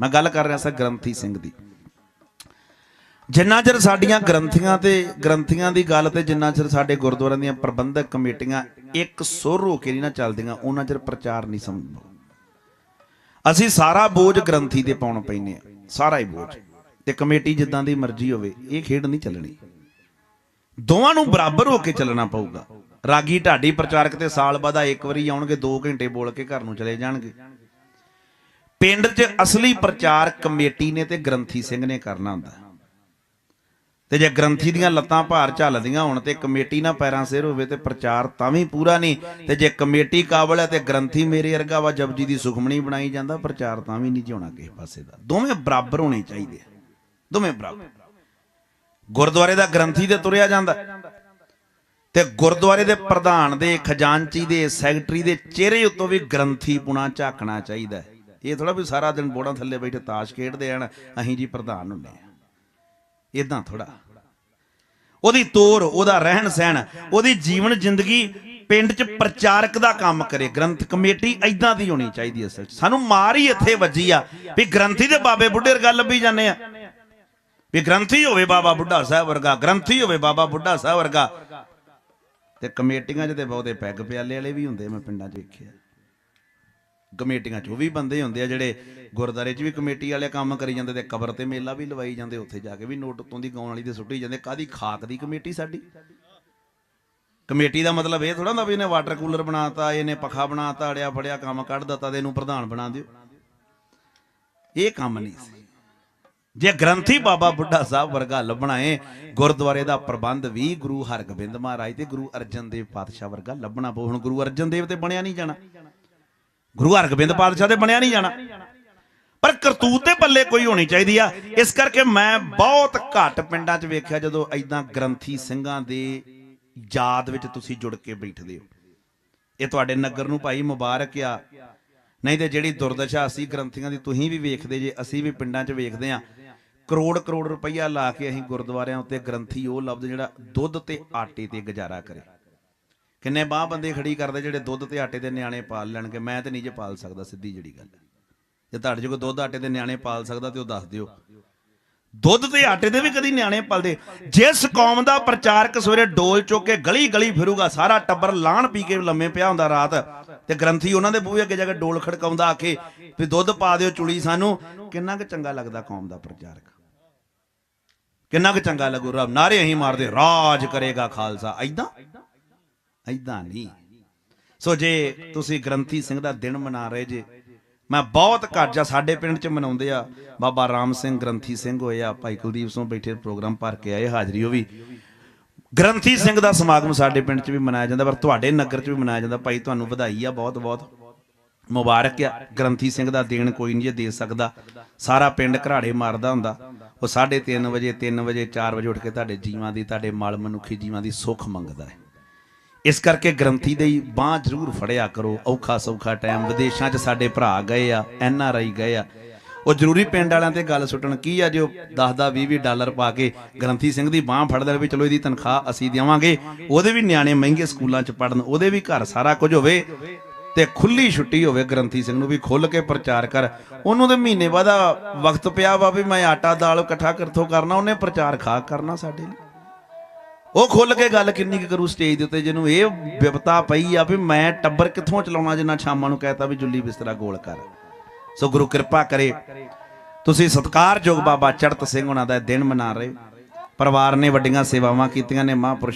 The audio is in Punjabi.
ਮੈਂ ਗੱਲ ਕਰ ਰਿਹਾ ਸਾਂ ਗ੍ਰੰਥੀ ਸਿੰਘ ਦੀ। ਜਿੰਨਾ ਚਿਰ ਸਾਡੀਆਂ ਗ੍ਰੰਥੀਆਂ ਤੇ, ਗ੍ਰੰਥੀਆਂ ਦੀ ਗੱਲ ਤੇ ਜਿੰਨਾ ਚਿਰ ਸਾਡੇ ਗੁਰਦੁਆਰਿਆਂ ਦੀਆਂ ਪ੍ਰਬੰਧਕ ਕਮੇਟੀਆਂ ਇੱਕ ਸੁਰ ਹੋ ਕੇ ਨਹੀਂ ਨਾ ਚੱਲਦੀਆਂ, ਉਹਨਾਂ ਚਿਰ ਪ੍ਰਚਾਰ ਨਹੀਂ ਸੰਭਵ। ਅਸੀਂ ਸਾਰਾ ਬੋਝ ਗ੍ਰੰਥੀ ਤੇ ਪਾਉਣ ਪੈਨੇ ਆ ਸਾਰਾ ਹੀ ਬੋਝ। ਤੇ ਕਮੇਟੀ ਜਿੱਦਾਂ ਦੀ ਮਰਜ਼ੀ ਹੋਵੇ, ਇਹ ਖੇਡ ਨਹੀਂ ਚੱਲਣੀ। ਦੋਵਾਂ ਨੂੰ ਬਰਾਬਰ ਹੋ ਕੇ ਚੱਲਣਾ ਪਊਗਾ। ਰਾਗੀ ਢਾਡੀ ਪ੍ਰਚਾਰਕ ਤੇ ਸਾਲ ਬਾਅਦ ਇੱਕ ਵਾਰੀ ਆਉਣਗੇ 2 ਘੰਟੇ ਬੋਲ ਕੇ ਘਰ ਨੂੰ ਚਲੇ ਜਾਣਗੇ। ਪਿੰਡ 'ਚ ਅਸਲੀ ਪ੍ਰਚਾਰ ਕਮੇਟੀ ਨੇ ਤੇ ਗ੍ਰੰਥੀ ਸਿੰਘ ਨੇ ਕਰਨਾ ਹੁੰਦਾ। ਤੇ ਜੇ ਗ੍ਰੰਥੀ ਦੀਆਂ ਲੱਤਾਂ ਭਾਰ ਝੱਲਦੀਆਂ ਹੋਣ ਤੇ ਕਮੇਟੀ ਨਾ ਪੈਰਾਂ ਸਿਰ ਹੋਵੇ ਤੇ ਪ੍ਰਚਾਰ ਤਾਂ ਵੀ ਪੂਰਾ ਨਹੀਂ, ਤੇ ਜੇ ਕਮੇਟੀ ਕਾਬਲ ਹੈ ਤੇ ਗ੍ਰੰਥੀ ਮੇਰੇ ਵਰਗਾ ਵਾ ਜਪਜੀ ਦੀ ਸੁਖਮਣੀ ਬਣਾਈ ਜਾਂਦਾ, ਪ੍ਰਚਾਰ ਤਾਂ ਵੀ ਨਹੀਂ ਜਿਉਣਾ ਕਿਸੇ ਪਾਸੇ ਦਾ। ਦੋਵੇਂ ਬਰਾਬਰ ਹੋਣੇ ਚਾਹੀਦੇ ਦੋਵੇਂ ਬਰਾਬਰ। ਗੁਰਦੁਆਰੇ ਦਾ ਗ੍ਰੰਥੀ ਤੇ ਤੁਰਿਆ ਜਾਂਦਾ। ਤੇ ਗੁਰਦੁਆਰੇ ਦੇ ਪ੍ਰਧਾਨ ਦੇ, ਖਜ਼ਾਨਚੀ ਦੇ, ਸੈਕਟਰੀ ਦੇ ਚਿਹਰੇ ਉੱਤੋਂ ਵੀ ਗ੍ਰੰਥੀ ਪੁਣਾ ਝਾਕਣਾ ਚਾਹੀਦਾ ਹੈ। ਇਹ ਥੋੜਾ ਵੀ ਸਾਰਾ ਦਿਨ ਬੋੜਾਂ ਥੱਲੇ ਬੈਠੇ ਤਾਸ਼ ਖੇਡਦੇ ਆਣ ਅਸੀਂ ਜੀ ਪ੍ਰਧਾਨ ਹੁੰਦੇ ਆ ਇਦਾਂ ਥੋੜਾ ਉਹਦੀ ਤੋਰ, ਉਹਦਾ ਰਹਿਣ ਸਹਿਣ ਉਹਦੀ ਜੀਵਨ ਜ਼ਿੰਦਗੀ ਪਿੰਡ 'ਚ ਪ੍ਰਚਾਰਕ ਦਾ ਕੰਮ ਕਰੇ, ਗ੍ਰੰਥ ਕਮੇਟੀ ਐਦਾਂ ਦੀ ਹੋਣੀ ਚਾਹੀਦੀ ਹੈ ਅਸਲ 'ਚ। ਸਾਨੂੰ ਮਾਰ ਹੀ ਇੱਥੇ ਵੱਜੀ ਆ ਵੀ ਗ੍ਰੰਥੀ ਦੇ ਬਾਬੇ ਬੁੱਢੇ ਵਰਗਾ ਲੱਭੀ ਜਾਂਦੇ ਆ। ਵੀ ਗ੍ਰੰਥੀ ਹੋਵੇ ਬਾਬਾ ਬੁੱਢਾ ਸਾਹਿਬ ਵਰਗਾ, ਗ੍ਰੰਥੀ ਹੋਵੇ ਬਾਬਾ ਬੁੱਢਾ ਸਾਹਿਬ ਵਰਗਾ। ਤੇ ਕਮੇਟੀਆਂ 'ਚ ਤੇ ਬਹੁਤੇ ਪੈਗ ਪਿਆਲੇ ਵਾਲੇ ਵੀ ਹੁੰਦੇ ਮੈਂ ਪਿੰਡਾਂ 'ਚ ਵੇਖਿਆ। ਕਮੇਟੀਆਂ 'ਚ, ਉਹ ਵੀ ਬੰਦੇ ਹੁੰਦੇ ਆ ਜਿਹੜੇ ਗੁਰਦਾਰੇ 'ਚ ਵੀ ਕਮੇਟੀ ਵਾਲੇ ਕੰਮ ਕਰੀ ਜਾਂਦੇ ਤੇ ਕਬਰ ਤੇ ਮੇਲਾ ਵੀ ਲਵਾਈ ਜਾਂਦੇ, ਉੱਥੇ ਜਾ ਕੇ ਵੀ ਨੋਟ ਉੱਤੋਂ ਦੀ ਗਾਉਣ ਵਾਲੀ ਤੇ ਸੁੱਟੀ ਜਾਂਦੇ। ਕਾਦੀ ਖਾਕ ਦੀ ਕਮੇਟੀ ਸਾਡੀ? ਕਮੇਟੀ ਦਾ ਮਤਲਬ ਇਹ ਥੋੜਾ ਹੁੰਦਾ ਵੀ ਇਹਨੇ ਵਾਟਰ ਕੂਲਰ ਬਣਾਤਾ, ਇਹਨੇ ਪੱਖਾ ਬਣਾਤਾ, ਅੜਿਆ ਫੜਿਆ ਕੰਮ ਕੱਢ ਦਿੱਤਾ ਤੇ ਇਹਨੂੰ ਪ੍ਰਧਾਨ ਬਣਾ ਦਿਓ। ਇਹ ਕੰਮ ਨਹੀਂ ਸੀ। ਜੇ ਗ੍ਰੰਥੀ ਬਾਬਾ ਬੁੱਢਾ ਸਾਹਿਬ ਵਰਗਾ ਲੱਭਣਾ ਏ, ਗੁਰਦੁਆਰੇ ਦਾ ਪ੍ਰਬੰਧ ਵੀ ਗੁਰੂ ਹਰਗੋਬਿੰਦ ਮਹਾਰਾਜ ਤੇ ਗੁਰੂ ਅਰਜਨ ਦੇਵ ਪਾਤਸ਼ਾਹ ਵਰਗਾ ਲੱਭਣਾ ਪਊ। ਹੁਣ ਗੁਰੂ ਅਰਜਨ ਦੇਵ ਤੇ ਬਣਿਆ ਨਹੀਂ ਜਾਣਾ। ਗੁਰੂ ਹਰਗੋਬਿੰਦ ਪਾਤਸ਼ਾਹ ਦੇ ਬਣਿਆ ਨਹੀਂ ਜਾਣਾ। ਪਰ ਕਰਤੂਤ ਦੇ ਪੱਲੇ ਕੋਈ ਹੋਣੀ ਚਾਹੀਦੀ ਆ। ਇਸ ਕਰਕੇ ਮੈਂ ਬਹੁਤ ਘੱਟ ਪਿੰਡਾਂ 'ਚ ਵੇਖਿਆ ਜਦੋਂ ਐਦਾਂ ਗ੍ਰੰਥੀ ਸਿੰਘਾਂ ਦੇ ਯਾਦ ਵਿੱਚ ਤੁਸੀਂ ਜੁੜ ਕੇ ਬੈਠਦੇ ਹੋ। ਇਹ ਤੁਹਾਡੇ ਨਗਰ ਨੂੰ ਭਾਈ ਮੁਬਾਰਕ ਆ। ਨਹੀਂ ਤੇ ਜਿਹੜੀ ਦੁਰਦਸ਼ਾ ਅਸੀਂ ਗ੍ਰੰਥੀਆਂ ਦੀ ਤੁਸੀਂ ਵੀ ਵੇਖਦੇ ਜੇ, ਅਸੀਂ ਵੀ ਪਿੰਡਾਂ 'ਚ ਵੇਖਦੇ ਆ। ਕਰੋੜ ਕਰੋੜ ਰੁਪਈਆ ਲਾ ਕੇ ਅਸੀਂ ਗੁਰਦੁਆਰਿਆਂ ਉੱਤੇ ਗ੍ਰੰਥੀ ਉਹ ਲੱਭਦੇ ਜਿਹੜਾ ਦੁੱਧ ਤੇ ਆਟੇ ਤੇ ਗੁਜ਼ਾਰਾ ਕਰੇ। ਕਿੰਨੇ ਬਾਹ ਬੰਦੇ ਖੜੀ ਕਰਦੇ ਜਿਹੜੇ ਦੁੱਧ ਤੇ ਆਟੇ ਦੇ ਨਿਆਣੇ ਪਾਲ ਲੈਣਗੇ ਮੈਂ ਤੇ ਨਹੀਂ ਜੇ ਪਾਲ ਸਕਦਾ, ਸਿੱਧੀ ਜਿਹੜੀ ਗੱਲ ਜੇ ਤੁਹਾਡੇ ਜੋ ਕੋਈ ਦੁੱਧ ਆਟੇ ਦੇ ਨਿਆਣੇ ਪਾਲ ਸਕਦਾ ਤੇ ਉਹ ਦੱਸ ਦਿਓ। ਦੁੱਧ ਤੇ ਆਟੇ ਦੇ ਵੀ ਕਦੀ ਨਿਆਣੇ ਪਲਦੇ? ਜਿਸ ਕੌਮ ਦਾ ਪ੍ਰਚਾਰਕ ਸਵੇਰੇ ਡੋਲ ਚੁੱਕ ਕੇ ਗਲੀ ਗਲੀ ਫਿਰੂਗਾ, ਸਾਰਾ ਟੱਬਰ ਲਾਣ ਪੀ ਕੇ ਲੰਮੇ ਪਿਆ ਹੁੰਦਾ ਰਾਤ। ਤੇ ਗ੍ਰੰਥੀ ਉਹਨਾਂ ਦੇ ਬੂਹੇ ਅੱਗੇ ਜਾ ਕੇ ਡੋਲ ਖੜਕਾਉਂਦਾ, ਆਖੇ ਵੀ ਦੁੱਧ ਪਾ ਦਿਓ ਚੁਲੀ ਸਾਨੂੰ। ਕਿੰਨਾ ਕੁ ਚੰਗਾ ਲੱਗਦਾ ਕੌਮ ਦਾ ਪ੍ਰਚਾਰਕ? ਕਿੰਨਾ ਕੁ ਚੰਗਾ ਲੱਗੂ ਰੱਬ? ਨਾਰੇ ਅਸੀਂ ਮਾਰਦੇ, ਰਾਜ ਕਰੇਗਾ ਖਾਲਸਾ। ਐਦਾਂ ਐਦਾਂ ਨਹੀਂ ਸੋ ਜੇ ਤੁਸੀਂ ਗ੍ਰੰਥੀ ਸਿੰਘ ਦਾ ਦਿਨ ਮਨਾ ਰਹੇ ਜੇ, ਮੈਂ ਬਹੁਤ ਘੱਟ ਜਾਂ ਸਾਡੇ ਪਿੰਡ 'ਚ ਮਨਾਉਂਦੇ ਆ। ਬਾਬਾ ਰਾਮ ਸਿੰਘ ਗ੍ਰੰਥੀ ਸਿੰਘ ਹੋਏ ਆ, ਭਾਈ ਕੁਲਦੀਪ ਸਿੰਘ ਬੈਠੇ ਪ੍ਰੋਗਰਾਮ ਭਰ ਕੇ ਆਏ, ਹਾਜ਼ਰੀ ਉਹ ਵੀ। ਗ੍ਰੰਥੀ ਸਿੰਘ ਦਾ ਸਮਾਗਮ ਸਾਡੇ ਪਿੰਡ 'ਚ ਵੀ ਮਨਾਇਆ ਜਾਂਦਾ, ਪਰ ਤੁਹਾਡੇ ਨਗਰ 'ਚ ਵੀ ਮਨਾਇਆ ਜਾਂਦਾ। ਭਾਈ ਤੁਹਾਨੂੰ ਵਧਾਈ ਆ, ਬਹੁਤ ਬਹੁਤ ਮੁਬਾਰਕ ਆ। ਗ੍ਰੰਥੀ ਸਿੰਘ ਦਾ ਦੇਣ ਕੋਈ ਨਹੀਂ ਜੇ ਦੇ ਸਕਦਾ। ਸਾਰਾ ਪਿੰਡ ਘਰਾੜੇ ਮਾਰਦਾ ਹੁੰਦਾ। ਉਹ 3:30 ਵਜੇ 3 ਵਜੇ 4 ਵਜੇ ਉੱਠ ਕੇ ਤੁਹਾਡੇ ਜੀਵਾਂ ਦੀ, ਤੁਹਾਡੇ ਮਲ ਮਨੁੱਖੀ ਜੀਵਾਂ ਦੀ ਸੁੱਖ ਮੰਗਦਾ ਹੈ। ਇਸ ਕਰਕੇ ਗ੍ਰੰਥੀ ਦੇ ਬਾਹ ਜ਼ਰੂਰ ਫੜਿਆ ਕਰੋ, ਔਖਾ ਸੌਖਾ ਟਾਈਮ ਵਿਦੇਸ਼ਾਂ 'ਚ ਸਾਡੇ ਭਰਾ ਗਏ ਆ ਐਨ ਆਰ ਆਈ ਗਏ ਆ। ਉਹ ਜ਼ਰੂਰੀ ਪਿੰਡ ਵਾਲਿਆਂ ਤੇ ਗੱਲ ਸੁੱਟਣ, ਕੀ ਆ ਜੋ 10 10 20 ਡਾਲਰ ਪਾ ਕੇ ਗ੍ਰੰਥੀ ਸਿੰਘ ਦੀ ਬਾਹ ਫੜ ਲੈਣ ਵੀ ਚਲੋ ਇਹਦੀ ਤਨਖਾਹ ਅਸੀਂ ਦੇਵਾਂਗੇ, ਉਹਦੇ ਵੀ ਨਿਆਣੇ ਮਹਿੰਗੇ ਸਕੂਲਾਂ 'ਚ ਪੜਨ ਉਹਦੇ ਵੀ ਘਰ ਸਾਰਾ ਕੁਝ ਹੋਵੇ ਤੇ ਖੁੱਲੀ ਛੁੱਟੀ ਹੋਵੇ ਗ੍ਰੰਥੀ ਸਿੰਘ ਨੂੰ ਵੀ ਖੁੱਲ ਕੇ ਪ੍ਰਚਾਰ ਕਰ। ਉਹਨੂੰ ਤੇ ਮਹੀਨੇ ਬਾਅਦ ਵਕਤ ਪਿਆ ਵਾ ਵੀ ਮੈਂ ਆਟਾ ਦਾਲ ਇਕੱਠਾ ਕਿੱਥੋਂ ਕਰਨਾ, ਉਹਨੇ ਪ੍ਰਚਾਰ ਖਾ ਕਰਨਾ ਸਾਡੇ ਲਈ। ਉਹ ਖੁੱਲ ਕੇ ਗੱਲ ਕਿੰਨੀ ਕੁ ਕਰੂ ਸਟੇਜ ਦੇ ਉੱਤੇ, ਜਿਹਨੂੰ ਇਹ ਵਿਪਤਾ ਪਈ ਆ ਵੀ ਮੈਂ ਟੱਬਰ ਕਿੱਥੋਂ ਚਲਾਉਣਾ, ਜਿੰਨਾ ਸ਼ਾਮਾਂ ਨੂੰ ਕਹਿਤਾ ਵੀ ਜੁੱਲੀ ਬਿਸਤਰਾ ਗੋਲ ਕਰ। ਸੋ ਗੁਰੂ ਕਿਰਪਾ ਕਰੇ। ਤੁਸੀਂ ਸਤਕਾਰਯੋਗ ਬਾਬਾ ਚੜਤ ਸਿੰਘ ਉਹਨਾਂ ਦਾ ਦਿਨ ਮਨਾ ਰਹੇ। ਪਰਿਵਾਰ ਨੇ ਵੱਡੀਆਂ ਸੇਵਾਵਾਂ ਕੀਤੀਆਂ ਨੇ, ਮਹਾਂਪੁਰਸ਼